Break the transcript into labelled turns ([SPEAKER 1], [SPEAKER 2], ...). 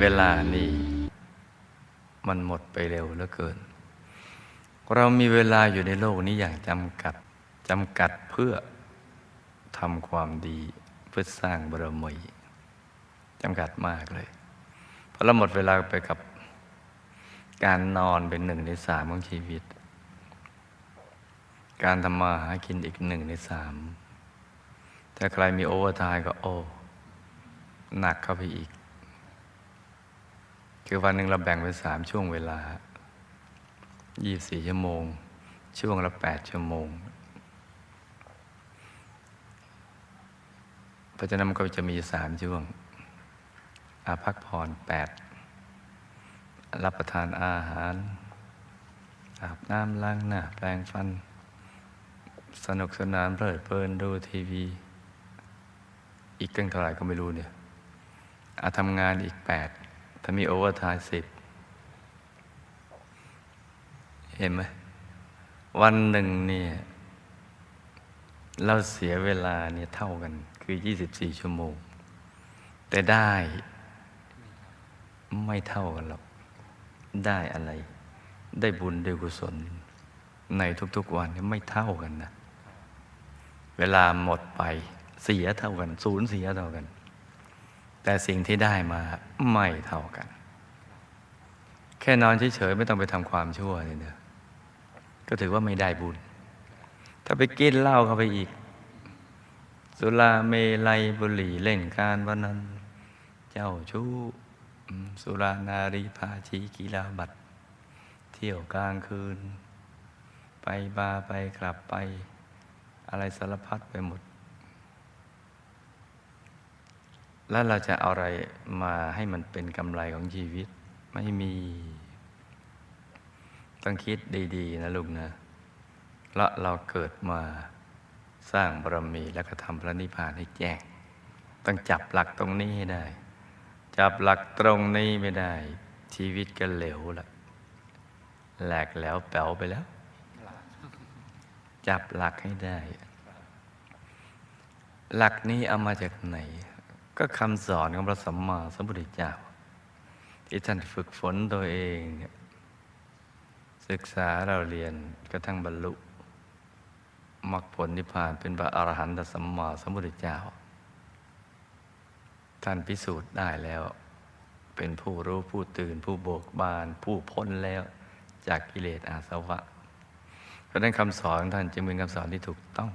[SPEAKER 1] เวลานี่มันหมดไปเร็วเหลือเกิน เรามีเวลาอยู่ในโลกนี้อย่างจำกัดจำกัดเพื่อทำความดีเพื่อสร้างบารมีจำกัดมากเลยเพราะเราหมดเวลาไปกับการนอนเป็นหนึ่งในสามของชีวิต การทำมาหากินอีกหนึ่งในสามถ้าใครมีโอเวอร์ไทม์ก็โอ้หนักเข้าไปอีก คือวันหนึ่งเราแบ่งเป็นสามช่วงเวลา 24 ชั่วโมง ช่วงละ 8 ชั่วโมง เพราะฉะนั้นมันก็จะมีสามช่วง อาพักผ่อนแปดรับประทานอาหาร อาบน้ำล้างหน้าแปรงฟัน สนุกสนานเพลิดเพลินดูทีวี อีกตั้งเท่าไหร่ก็ไม่รู้เนี่ยอาทำงานอีกแปด ถ้ามีโอเวอร์ไทม์สิบเห็นไหมวันหนึ่งเนี่ยเราเสียเวลาเนี่ยเท่ากัน คือ 24 ชั่วโมง แต่ได้ไม่เท่ากันหรอก ได้อะไร ได้บุญได้กุศล ในทุกๆวันนี่ไม่เท่ากันนะ เวลาหมดไปเสียเท่ากันศูนย์เสียเท่ากัน แต่สิ่งที่ได้มาไม่เท่ากัน แค่นอนเฉยๆไม่ต้องไปทำความชั่วเลยเนอะก็ถือว่าไม่ได้บุญ ถ้าไปกินเหล้าเข้าไปอีก สุราเมลัยบุหรี่เล่นการวันนั้น เจ้าชู้สุรานารีพาชีกีฬาบัตร เที่ยวกลางคืน ไปบาร์ไปกลับไป อะไรสารพัดไปหมด แล้วเราจะเอาอะไรมาให้มันเป็นกำไรของชีวิต ไม่มี ต้องคิดดี ๆ นะลุงนะแล้วเราเกิดมาสร้างบารมีแล้วก็ทำพระนิพพานให้แจ้ง ต้องจับหลักตรงนี้ให้ได้ จับหลักตรงนี้ไม่ได้ ชีวิตก็เหลวละแหลกแล้วแป๋วไปแล้ว จับหลักให้ได้ หลักนี้เอามาจากไหน ก็คำสอนของพระสัมมาสัมพุทธเจ้า ที่ท่านฝึกฝนตัวเองเนี่ยศึกษาเราเรียนกระทั่งบรรลุมรรคผลนิพพานเป็นพระอรหันตสัมมาสัมพุทธเจ้า ท่านพิสูจน์ได้แล้ว เป็นผู้รู้ผู้ตื่นผู้โบกบาน ผู้พ้นแล้วจากกิเลสอาสวะ เพราะนั้นคำสอนท่านจึงเป็นคำสอนที่ถูกต้อง